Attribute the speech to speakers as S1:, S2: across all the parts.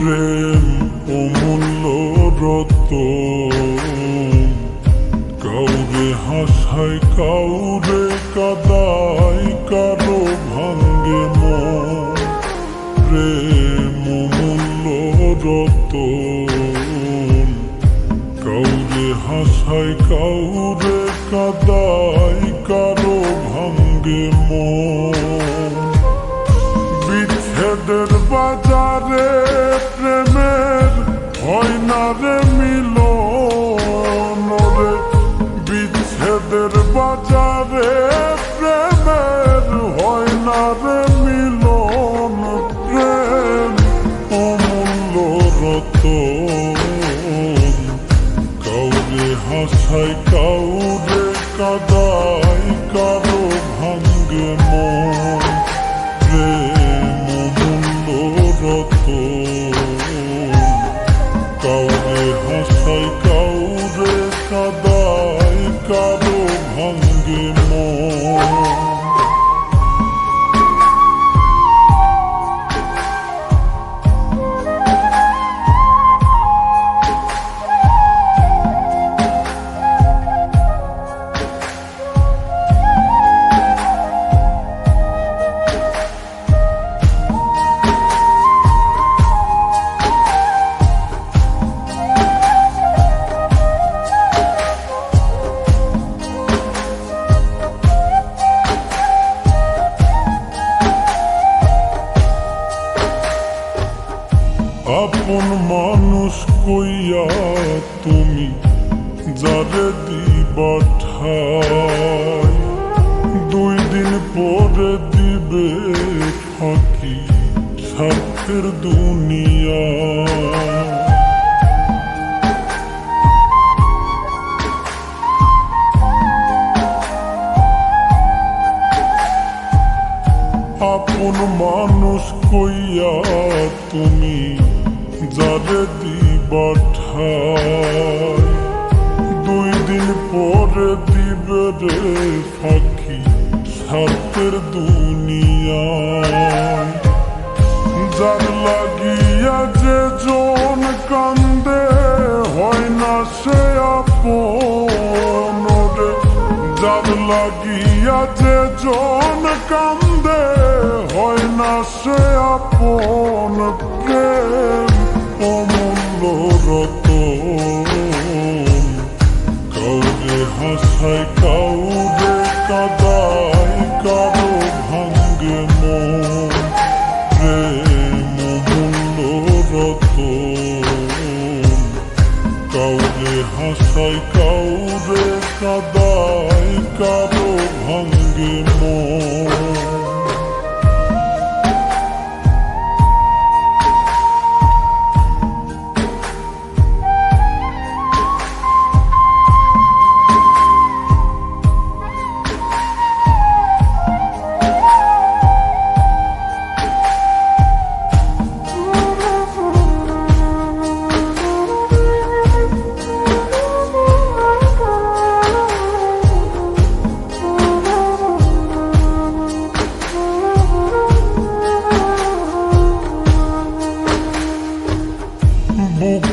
S1: প্রেম অমূল্য রত কাউরে হাসায় কাউরে কাদায় কারও ভালো বিচ্ছেদের প্রেমের হয় না রে মিলন প্রেম, অমূল্য রতন। কাউরে হাসায়, কাউরে কাদায়, কারও ভাঙ্গে মন, প্রেম মূল্য রতন। মানুষ কইয়া তুমি যারে দিবা দুই দিন পরে দিবে ফাঁকি স্বার্থের দুনিয়া। আপন মানুষ কইয়া তুমি যারে দিবা ঠাই দুই দিন পরে দিবে রে ফাঁকি স্বার্থের দুনিয়ায়। যার লাগিয়া যে জন কান্দে, হয় না সে আপন যার লাগিয়া যে জন কান্দে, হয় না সে আপন প্রেম হাসায় কাউরে কাদায়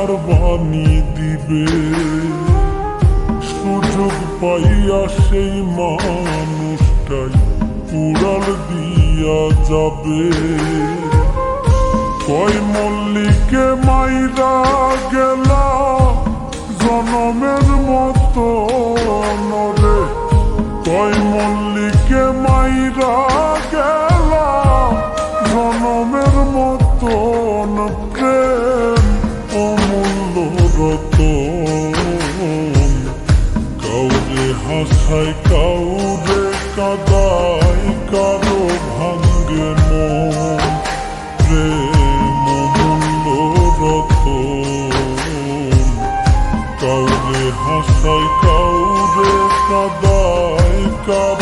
S1: আশার বাণী দিবে। সুযোগ পাইয়া সেই মানুষটাই উড়াল দিয়া যাবে। কয় মল্লিকে মাইরা হাসায় কাউরে কাদায় কারও ভাঙ্গে মন প্রেম মূল্য রতন। কাউরে হাসায় কাউরে কাদায় কারও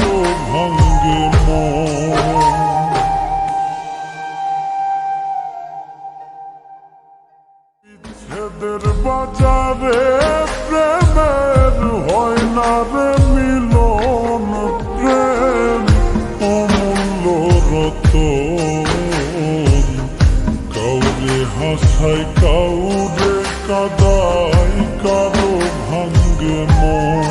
S1: কাউরে কাদায় কারও ভাঙ্গে মন।